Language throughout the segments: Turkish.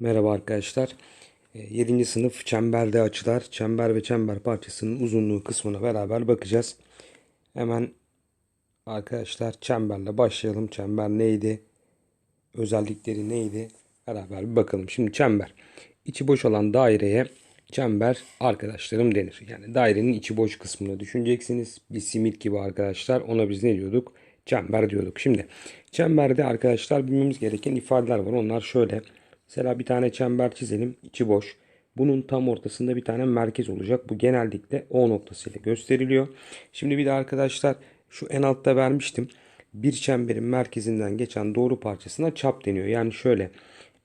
Merhaba arkadaşlar. 7. sınıf çemberde açılar, çember ve çember parçasının uzunluğu kısmına beraber bakacağız. Hemen arkadaşlar çemberle başlayalım. Çember neydi? Özellikleri neydi? Beraber bir bakalım. Şimdi çember. İçi boş olan daireye çember arkadaşlarım denir. Yani dairenin içi boş kısmını düşüneceksiniz. Bir simit gibi arkadaşlar. Ona biz ne diyorduk? Çember diyorduk. Şimdi çemberde arkadaşlar bilmemiz gereken ifadeler var. Onlar şöyle. Mesela bir tane çember çizelim. içi boş. Bunun tam ortasında bir tane merkez olacak. Bu genellikle O noktasıyla gösteriliyor. Şimdi bir de arkadaşlar şu en altta vermiştim. Bir çemberin merkezinden geçen doğru parçasına çap deniyor. Yani şöyle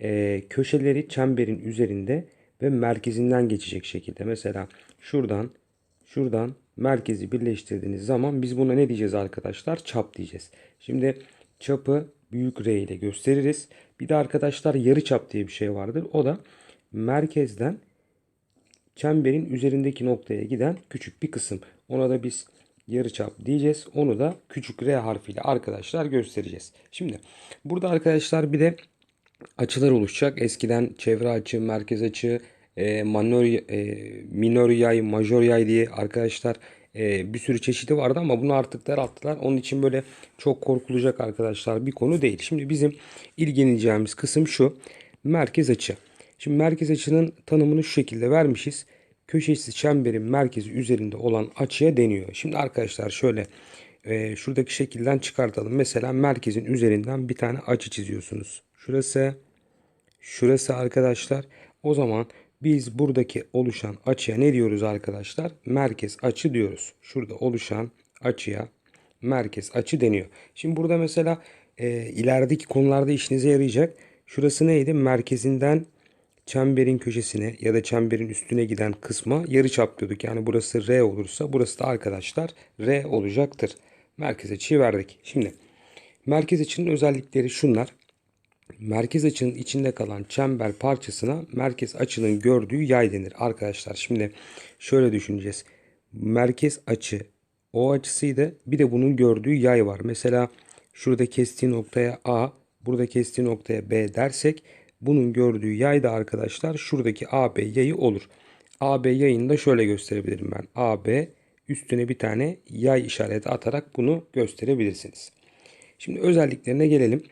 e, köşeleri çemberin üzerinde ve merkezinden geçecek şekilde. Mesela şuradan şuradan merkezi birleştirdiğiniz zaman biz buna ne diyeceğiz arkadaşlar? Çap diyeceğiz. Şimdi çapı büyük R ile gösteririz. Bir de arkadaşlar yarı çap diye bir şey vardır. O da merkezden çemberin üzerindeki noktaya giden küçük bir kısım. Ona da biz yarıçap diyeceğiz. Onu da küçük R harfiyle arkadaşlar göstereceğiz. Şimdi burada arkadaşlar bir de açılar oluşacak. Eskiden çevre açı, merkez açı, e, minor, e, minor yay, major yay diye arkadaşlar e, bir sürü çeşidi vardı ama bunu artık daralttılar. Onun için böyle çok korkulacak arkadaşlar bir konu değil. Şimdi bizim ilgileneceğimiz kısım şu. Merkez açı. Şimdi merkez açının tanımını şu şekilde vermişiz. Köşesi çemberin merkezi üzerinde olan açıya deniyor. Şimdi arkadaşlar şöyle e, şuradaki şekilden çıkartalım. Mesela merkezin üzerinden bir tane açı çiziyorsunuz. Şurası, şurası arkadaşlar. O zaman biz buradaki oluşan açıya ne diyoruz arkadaşlar? Merkez açı diyoruz. Şurada oluşan açıya merkez açı deniyor. Şimdi burada mesela e, ilerideki konularda işinize yarayacak. Şurası neydi? Merkezinden çemberin köşesine ya da çemberin üstüne giden kısma yarıçap diyorduk. Yani burası R olursa burası da arkadaşlar R olacaktır. Merkez açıyı verdik. Şimdi merkez açının özellikleri şunlar. Merkez açının içinde kalan çember parçasına merkez açının gördüğü yay denir arkadaşlar. Şimdi şöyle düşüneceğiz. Merkez açı o açısıydı. Bir de bunun gördüğü yay var. Mesela şurada kestiği noktaya A, burada kestiği noktaya B dersek bunun gördüğü yay da arkadaşlar şuradaki AB yayı olur. AB yayını da şöyle gösterebilirim ben. AB üstüne bir tane yay işareti atarak bunu gösterebilirsiniz. Şimdi özelliklerine gelelim.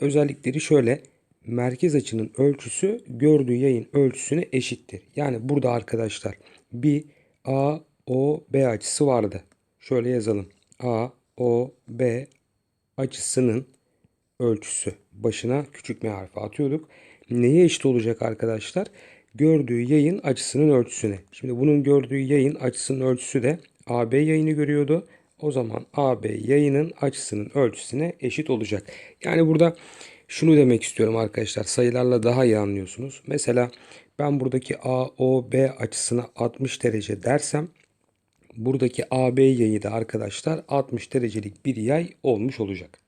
Özellikleri şöyle. Merkez açının ölçüsü gördüğü yayın ölçüsüne eşittir. Yani burada arkadaşlar bir A, O, B açısı vardı. Şöyle yazalım. A, O, B açısının ölçüsü. Başına küçük m harfi atıyorduk. Neye eşit olacak arkadaşlar? Gördüğü yayın açısının ölçüsüne. Şimdi bunun gördüğü yayın açısının ölçüsü de AB yayını görüyordu. O zaman AB yayının açısının ölçüsüne eşit olacak. Yani burada şunu demek istiyorum arkadaşlar. Sayılarla daha iyi anlıyorsunuz. Mesela ben buradaki AOB açısına 60 derece dersem buradaki AB yayı da arkadaşlar 60 derecelik bir yay olmuş olacak.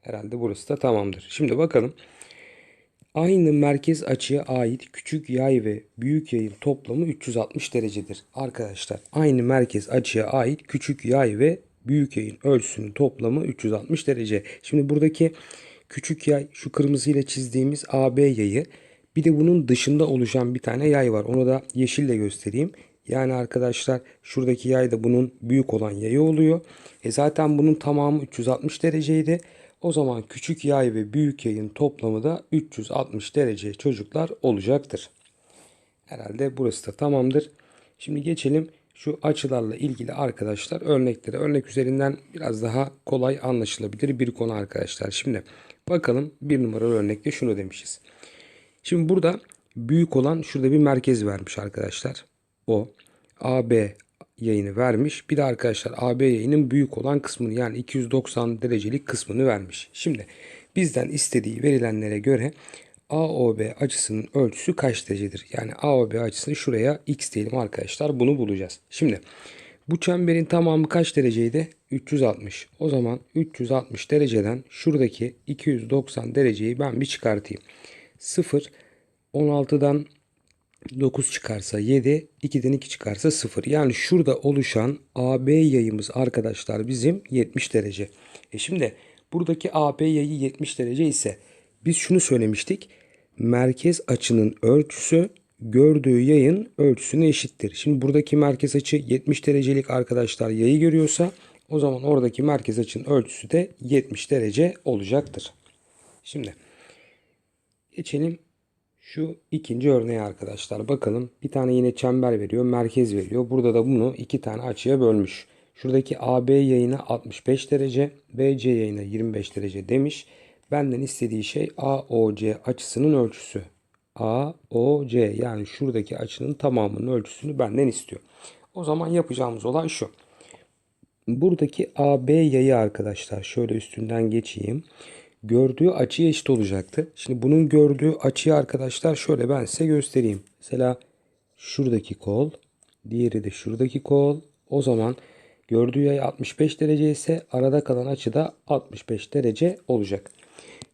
Herhalde burası da tamamdır. Şimdi bakalım. Aynı merkez açıya ait küçük yay ve büyük yayın toplamı 360 derecedir. Arkadaşlar aynı merkez açıya ait küçük yay ve büyük yayın ölçüsünün toplamı 360 derece. Şimdi buradaki küçük yay şu kırmızıyla çizdiğimiz AB yayı bir de bunun dışında oluşan bir tane yay var. Onu da yeşille göstereyim. Yani arkadaşlar şuradaki yay da bunun büyük olan yayı oluyor. E zaten bunun tamamı 360 dereceydi. O zaman küçük yay ve büyük yayın toplamı da 360 derece çocuklar olacaktır. Herhalde burası da tamamdır. Şimdi geçelim şu açılarla ilgili arkadaşlar örneklere. Örnek üzerinden biraz daha kolay anlaşılabilir bir konu arkadaşlar. Şimdi bakalım bir numaralı örnekte şunu demişiz. Şimdi burada büyük olan şurada bir merkez vermiş arkadaşlar. O AB yayını vermiş. Bir de arkadaşlar AB yayının büyük olan kısmını yani 290 derecelik kısmını vermiş. Şimdi bizden istediği verilenlere göre AOB açısının ölçüsü kaç derecedir? Yani AOB açısını şuraya x diyelim arkadaşlar. Bunu bulacağız. Şimdi bu çemberin tamamı kaç dereceydi? 360. O zaman 360 dereceden şuradaki 290 dereceyi ben bir çıkartayım. 0 16'dan 9 çıkarsa 7, 2'den 2 çıkarsa 0. Yani şurada oluşan AB yayımız arkadaşlar bizim 70 derece. E şimdi buradaki AB yayı 70 derece ise biz şunu söylemiştik. Merkez açının ölçüsü gördüğü yayın ölçüsüne eşittir. Şimdi buradaki merkez açı 70 derecelik arkadaşlar yayı görüyorsa o zaman oradaki merkez açının ölçüsü de 70 derece olacaktır. Şimdi geçelim şu ikinci örneğe arkadaşlar. Bakalım bir tane yine çember veriyor, merkez veriyor. Burada da bunu iki tane açıya bölmüş. Şuradaki AB yayına 65 derece, BC yayına 25 derece demiş. Benden istediği şey AOC açısının ölçüsü. AOC yani şuradaki açının tamamının ölçüsünü benden istiyor. O zaman yapacağımız olay şu. Buradaki AB yayı arkadaşlar şöyle üstünden geçeyim. Gördüğü açıya eşit olacaktı. Şimdi bunun gördüğü açıyı arkadaşlar şöyle ben size göstereyim. Mesela şuradaki kol, diğeri de şuradaki kol. O zaman gördüğü yay 65 derece ise arada kalan açı da 65 derece olacak.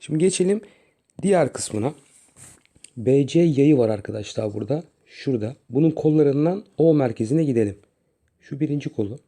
Şimdi geçelim diğer kısmına. BC yayı var arkadaşlar burada. Şurada. Bunun kollarından O merkezine gidelim. Şu birinci kolu.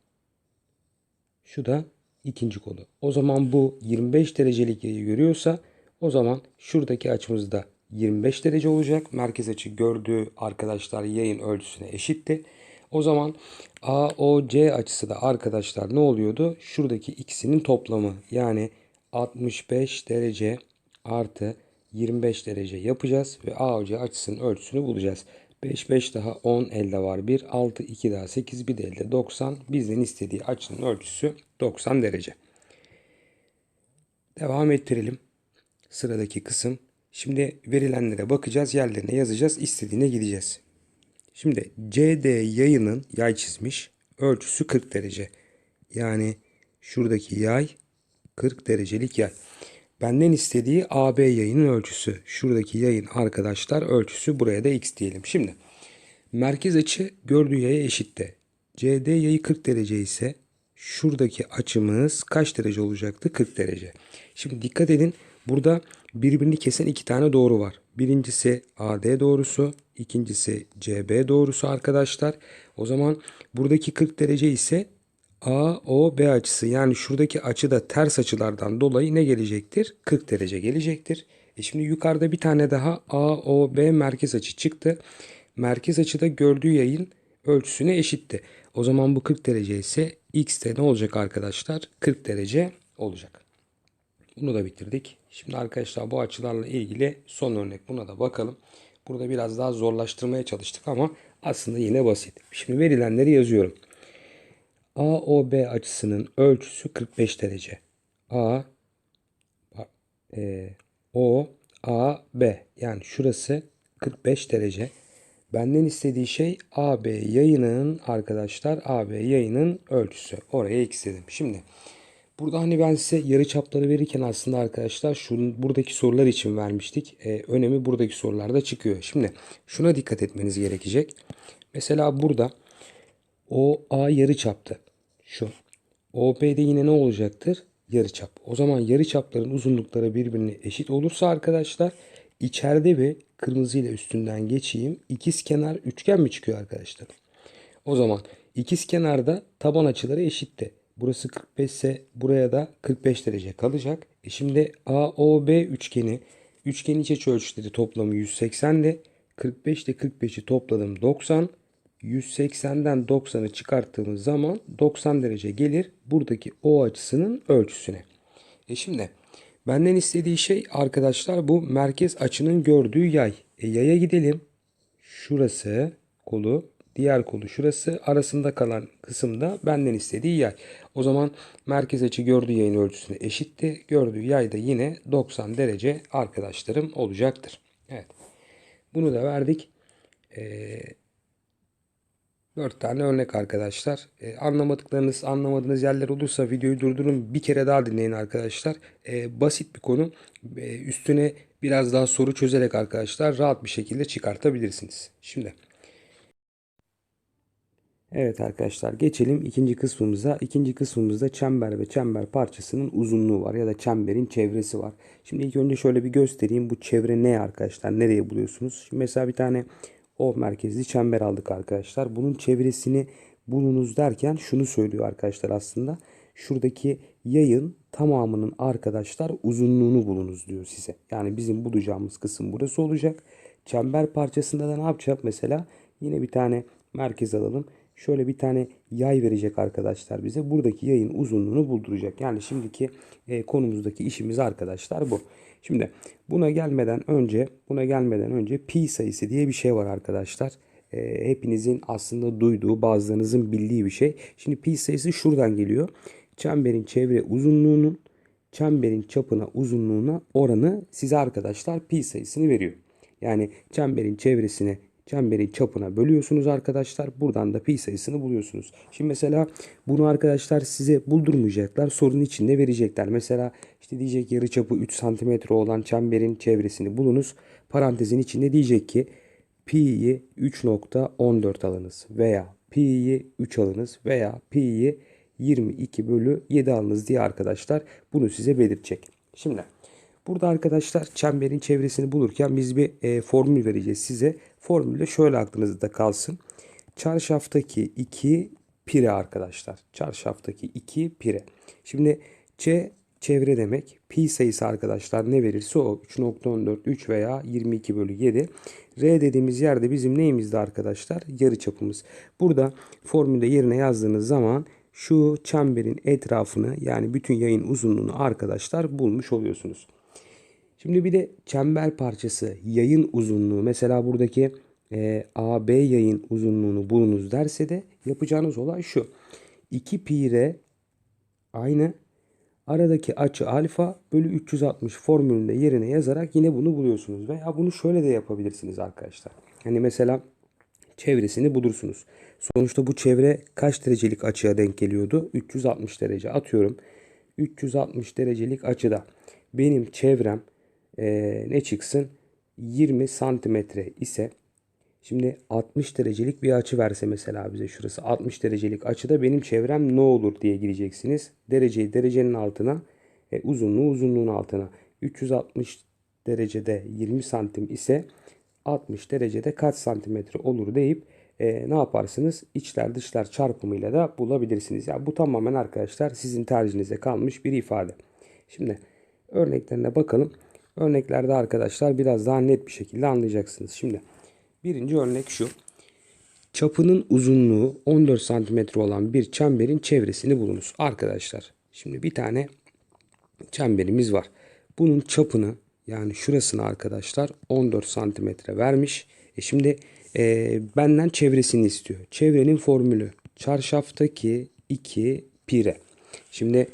Şu da ikinci kolu. O zaman bu 25 derecelik yayı görüyorsa o zaman şuradaki açımız da 25 derece olacak. Merkez açı gördüğü arkadaşlar yayın ölçüsüne eşitti. O zaman AOC açısı da arkadaşlar ne oluyordu? Şuradaki ikisinin toplamı yani 65 derece artı 25 derece yapacağız ve AOC açısının ölçüsünü bulacağız. 5 5 daha 10 elde var 1 6 2 daha 8 bir de elde 90 bizden istediği açının ölçüsü 90 derece. Devam ettirelim. Sıradaki kısım. Şimdi verilenlere bakacağız, yerlerine yazacağız, istediğine gideceğiz. Şimdi CD yayının yay çizmiş. Ölçüsü 40 derece. Yani şuradaki yay 40 derecelik yay. Benden istediği AB yayının ölçüsü. Şuradaki yayın arkadaşlar ölçüsü buraya da x diyelim. Şimdi merkez açı gördüğü yaya eşitte. CD yayı 40 derece ise şuradaki açımız kaç derece olacaktı? 40 derece. Şimdi dikkat edin burada birbirini kesen iki tane doğru var. Birincisi AD doğrusu, ikincisi CB doğrusu arkadaşlar. O zaman buradaki 40 derece ise AOB açısı yani şuradaki açı da ters açılardan dolayı ne gelecektir? 40 derece gelecektir. E şimdi yukarıda bir tane daha AOB merkez açı çıktı. Merkez açıda gördüğü yayın ölçüsüne eşitti. O zaman bu 40 derece ise x de ne olacak arkadaşlar? 40 derece olacak. Bunu da bitirdik. Şimdi arkadaşlar bu açılarla ilgili son örnek buna da bakalım. Burada biraz daha zorlaştırmaya çalıştık ama aslında yine basit. Şimdi verilenleri yazıyorum. AOB açısının ölçüsü 45 derece. A e, O A B yani şurası 45 derece. Benden istediği şey AB yayının arkadaşlar AB yayının ölçüsü. Oraya x. Şimdi burada hani ben size yarı çapları verirken aslında arkadaşlar şunun buradaki sorular için vermiştik. Ee, önemi buradaki sorularda çıkıyor. Şimdi şuna dikkat etmeniz gerekecek. Mesela burada o A yarı çaptı. Şu. OP'de yine ne olacaktır? Yarıçap. O zaman yarıçapların uzunlukları birbirine eşit olursa arkadaşlar içeride bir kırmızı ile üstünden geçeyim. İkiz kenar üçgen mi çıkıyor arkadaşlar? O zaman ikiz kenarda taban açıları eşitti. Burası 45 ise buraya da 45 derece kalacak. E şimdi AOB üçgeni üçgenin iç açı ölçüleri toplamı 180'di. 45 ile 45'i topladım 90. 180'den 90'ı çıkarttığımız zaman 90 derece gelir buradaki O açısının ölçüsüne. E şimdi benden istediği şey arkadaşlar bu merkez açının gördüğü yay. E yaya gidelim. Şurası kolu, diğer kolu şurası. Arasında kalan kısımda benden istediği yay. O zaman merkez açı gördüğü yayın ölçüsüne eşitti. Gördüğü yay da yine 90 derece arkadaşlarım olacaktır. Evet. Bunu da verdik. Eee 4 tane örnek arkadaşlar. E, anlamadıklarınız, anlamadığınız yerler olursa videoyu durdurun. Bir kere daha dinleyin arkadaşlar. E, basit bir konu. E, üstüne biraz daha soru çözerek arkadaşlar rahat bir şekilde çıkartabilirsiniz. Şimdi Evet arkadaşlar geçelim ikinci kısmımıza. İkinci kısmımızda çember ve çember parçasının uzunluğu var ya da çemberin çevresi var. Şimdi ilk önce şöyle bir göstereyim. Bu çevre ne arkadaşlar? Nereye buluyorsunuz? Şimdi mesela bir tane o merkezli çember aldık arkadaşlar. Bunun çevresini bulunuz derken şunu söylüyor arkadaşlar aslında. Şuradaki yayın tamamının arkadaşlar uzunluğunu bulunuz diyor size. Yani bizim bulacağımız kısım burası olacak. Çember parçasında da ne yapacak mesela? Yine bir tane merkez alalım. Şöyle bir tane yay verecek arkadaşlar bize. Buradaki yayın uzunluğunu bulduracak. Yani şimdiki e, konumuzdaki işimiz arkadaşlar bu. Şimdi buna gelmeden önce buna gelmeden önce pi sayısı diye bir şey var arkadaşlar. E, hepinizin aslında duyduğu bazılarınızın bildiği bir şey. Şimdi pi sayısı şuradan geliyor. Çemberin çevre uzunluğunun çemberin çapına uzunluğuna oranı size arkadaşlar pi sayısını veriyor. Yani çemberin çevresine çemberin çapına bölüyorsunuz arkadaşlar. Buradan da pi sayısını buluyorsunuz. Şimdi mesela bunu arkadaşlar size buldurmayacaklar. Sorun içinde verecekler. Mesela işte diyecek yarı çapı 3 santimetre olan çemberin çevresini bulunuz. Parantezin içinde diyecek ki pi'yi 3.14 alınız veya pi'yi 3 alınız veya pi'yi 22 bölü 7 alınız diye arkadaşlar bunu size belirtecek. Şimdi burada arkadaşlar çemberin çevresini bulurken biz bir e, formül vereceğiz size. Formülde şöyle aklınızda kalsın. Çarşaftaki 2 pire arkadaşlar. Çarşaftaki 2 pire. Şimdi ç çevre demek. Pi sayısı arkadaşlar ne verirse o 3.14, 3 veya 22 bölü 7. R dediğimiz yerde bizim neyimizdi arkadaşlar? Yarı çapımız. Burada formülde yerine yazdığınız zaman şu çemberin etrafını yani bütün yayın uzunluğunu arkadaşlar bulmuş oluyorsunuz. Şimdi bir de çember parçası yayın uzunluğu mesela buradaki e, AB yayın uzunluğunu bulunuz derse de yapacağınız olay şu. 2 pi r aynı aradaki açı alfa bölü 360 formülünde yerine yazarak yine bunu buluyorsunuz. Veya bunu şöyle de yapabilirsiniz arkadaşlar. Hani mesela çevresini bulursunuz. Sonuçta bu çevre kaç derecelik açıya denk geliyordu? 360 derece atıyorum. 360 derecelik açıda benim çevrem ee, ne çıksın? 20 santimetre ise şimdi 60 derecelik bir açı verse mesela bize şurası 60 derecelik açıda benim çevrem ne olur diye gireceksiniz. Dereceyi derecenin altına e, uzunluğu uzunluğun altına 360 derecede 20 santim ise 60 derecede kaç santimetre olur deyip e, ne yaparsınız? İçler dışlar çarpımıyla da bulabilirsiniz. Yani bu tamamen arkadaşlar sizin tercihinize kalmış bir ifade. Şimdi örneklerine bakalım. Örneklerde arkadaşlar biraz daha net bir şekilde anlayacaksınız. Şimdi birinci örnek şu. Çapının uzunluğu 14 cm olan bir çemberin çevresini bulunuz. Arkadaşlar şimdi bir tane çemberimiz var. Bunun çapını yani şurasını arkadaşlar 14 cm vermiş. E şimdi e, benden çevresini istiyor. Çevrenin formülü çarşaftaki 2 pire. Şimdi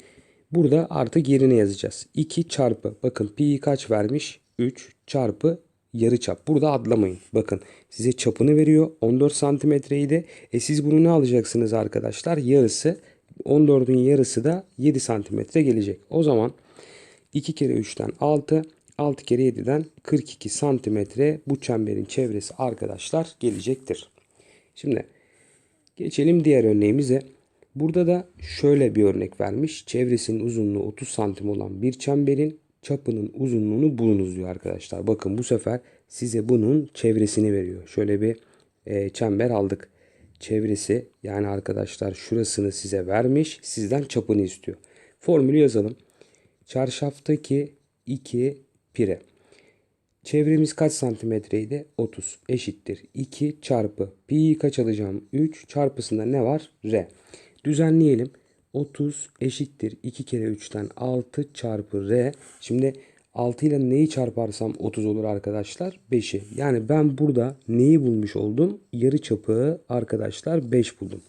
Burada artık yerine yazacağız. 2 çarpı bakın pi'yi kaç vermiş? 3 çarpı yarı çap. Burada adlamayın. Bakın size çapını veriyor. 14 santimetreydi. E siz bunu ne alacaksınız arkadaşlar? Yarısı 14'ün yarısı da 7 santimetre gelecek. O zaman 2 kere 3'ten 6 6 kere 7'den 42 santimetre bu çemberin çevresi arkadaşlar gelecektir. Şimdi geçelim diğer örneğimize. Burada da şöyle bir örnek vermiş. Çevresinin uzunluğu 30 santim olan bir çemberin çapının uzunluğunu bulunuz diyor arkadaşlar. Bakın bu sefer size bunun çevresini veriyor. Şöyle bir e, çember aldık. Çevresi yani arkadaşlar şurasını size vermiş. Sizden çapını istiyor. Formülü yazalım. Çarşaftaki 2 pire. Çevremiz kaç santimetreydi? 30 eşittir. 2 çarpı pi kaç alacağım? 3 çarpısında ne var? R. Düzenleyelim. 30 eşittir 2 kere 3'ten 6 çarpı r. Şimdi 6 ile neyi çarparsam 30 olur arkadaşlar? 5'i. Yani ben burada neyi bulmuş oldum? Yarı çapı arkadaşlar 5 buldum.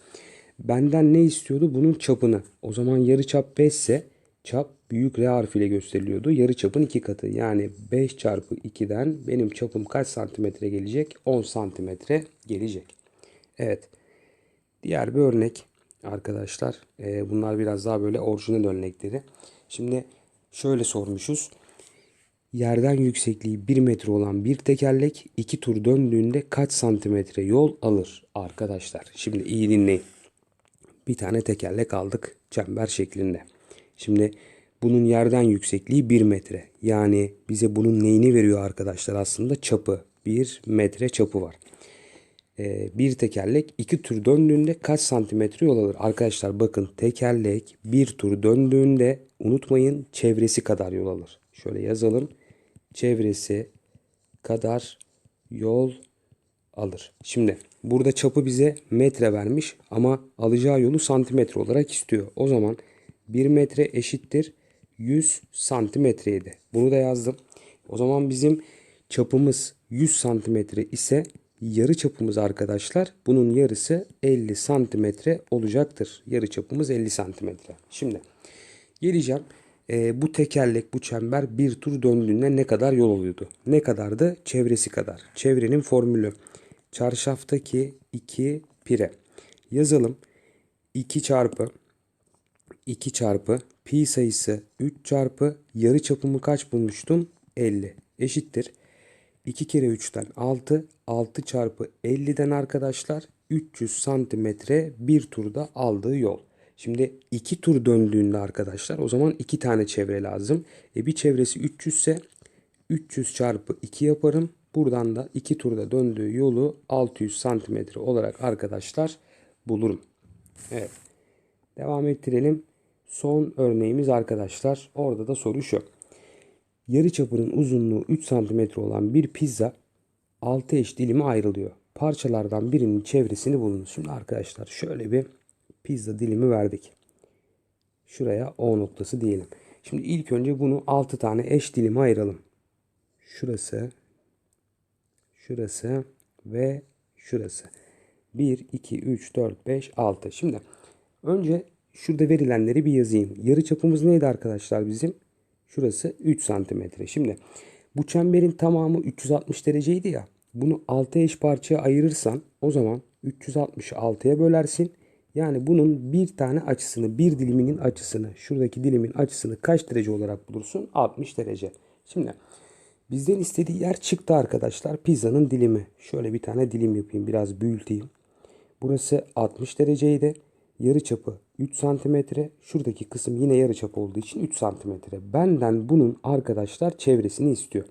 Benden ne istiyordu? Bunun çapını. O zaman yarı çap 5 ise çap büyük R harfiyle gösteriliyordu. Yarı çapın 2 katı. Yani 5 çarpı 2'den benim çapım kaç santimetre gelecek? 10 santimetre gelecek. Evet. Diğer bir örnek arkadaşlar. E, bunlar biraz daha böyle orijinal örnekleri. Şimdi şöyle sormuşuz. Yerden yüksekliği 1 metre olan bir tekerlek 2 tur döndüğünde kaç santimetre yol alır arkadaşlar? Şimdi iyi dinleyin. Bir tane tekerlek aldık çember şeklinde. Şimdi bunun yerden yüksekliği 1 metre. Yani bize bunun neyini veriyor arkadaşlar aslında? Çapı. 1 metre çapı var. Ee, bir tekerlek iki tur döndüğünde kaç santimetre yol alır? Arkadaşlar bakın tekerlek bir tur döndüğünde unutmayın çevresi kadar yol alır. Şöyle yazalım. Çevresi kadar yol alır. Şimdi burada çapı bize metre vermiş ama alacağı yolu santimetre olarak istiyor. O zaman 1 metre eşittir 100 santimetreydi. Bunu da yazdım. O zaman bizim çapımız 100 santimetre ise yarı çapımız arkadaşlar bunun yarısı 50 santimetre olacaktır. Yarı çapımız 50 santimetre. Şimdi geleceğim. Ee, bu tekerlek, bu çember bir tur döndüğünde ne kadar yol oluyordu? Ne kadardı? Çevresi kadar. Çevrenin formülü. Çarşaftaki 2 pire. Yazalım. 2 çarpı 2 çarpı pi sayısı 3 çarpı yarı çapımı kaç bulmuştum? 50 eşittir. 2 kere 3'ten 6. 6 çarpı 50'den arkadaşlar 300 santimetre bir turda aldığı yol. Şimdi 2 tur döndüğünde arkadaşlar o zaman 2 tane çevre lazım. E bir çevresi 300 ise 300 çarpı 2 yaparım. Buradan da 2 turda döndüğü yolu 600 santimetre olarak arkadaşlar bulurum. Evet. Devam ettirelim. Son örneğimiz arkadaşlar. Orada da soru şu. Yarı çapının uzunluğu 3 cm olan bir pizza 6 eş dilime ayrılıyor. Parçalardan birinin çevresini bulunuz. Şimdi arkadaşlar şöyle bir pizza dilimi verdik. Şuraya O noktası diyelim. Şimdi ilk önce bunu 6 tane eş dilime ayıralım. Şurası, şurası ve şurası. 1, 2, 3, 4, 5, 6. Şimdi önce şurada verilenleri bir yazayım. Yarı çapımız neydi arkadaşlar bizim? Şurası 3 santimetre. Şimdi bu çemberin tamamı 360 dereceydi ya. Bunu 6 eş parçaya ayırırsan o zaman 360'ı 6'ya bölersin. Yani bunun bir tane açısını, bir diliminin açısını, şuradaki dilimin açısını kaç derece olarak bulursun? 60 derece. Şimdi bizden istediği yer çıktı arkadaşlar. Pizzanın dilimi. Şöyle bir tane dilim yapayım. Biraz büyüteyim. Burası 60 dereceydi. Yarı çapı 3 santimetre. Şuradaki kısım yine yarı çap olduğu için 3 santimetre. Benden bunun arkadaşlar çevresini istiyor.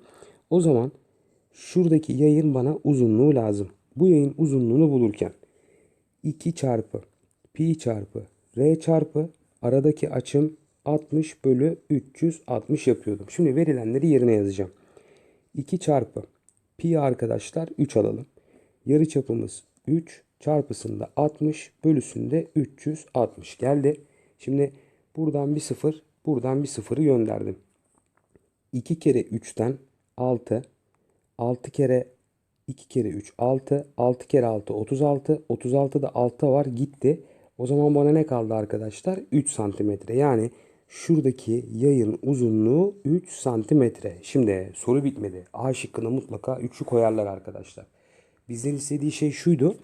O zaman şuradaki yayın bana uzunluğu lazım. Bu yayın uzunluğunu bulurken 2 çarpı pi çarpı r çarpı aradaki açım 60 bölü 360 yapıyordum. Şimdi verilenleri yerine yazacağım. 2 çarpı pi arkadaşlar 3 alalım. Yarı çapımız 3 çarpısında 60 bölüsünde 360 geldi. Şimdi buradan bir sıfır buradan bir sıfırı gönderdim. 2 kere 3'ten 6 6 kere 2 kere 3 6 6 kere 6 36 36'da 6 var gitti. O zaman bana ne kaldı arkadaşlar? 3 santimetre. Yani şuradaki yayın uzunluğu 3 santimetre. Şimdi soru bitmedi. A şıkkına mutlaka 3'ü koyarlar arkadaşlar. Bizden istediği şey şuydu.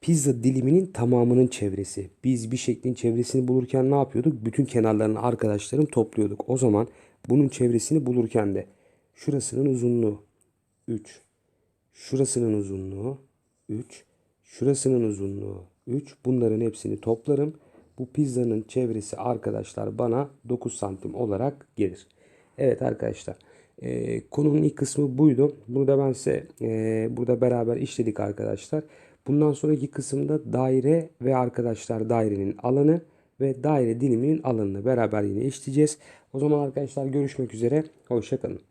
Pizza diliminin tamamının çevresi. Biz bir şeklin çevresini bulurken ne yapıyorduk? Bütün kenarlarını arkadaşlarım topluyorduk. O zaman bunun çevresini bulurken de şurasının uzunluğu 3. Şurasının uzunluğu 3. Şurasının uzunluğu 3. Bunların hepsini toplarım. Bu pizzanın çevresi arkadaşlar bana 9 santim olarak gelir. Evet arkadaşlar. E, konunun ilk kısmı buydu. Bunu da ben size e, burada beraber işledik arkadaşlar. Bundan sonraki kısımda daire ve arkadaşlar dairenin alanı ve daire diliminin alanını beraber yine işleyeceğiz. O zaman arkadaşlar görüşmek üzere. Hoşçakalın.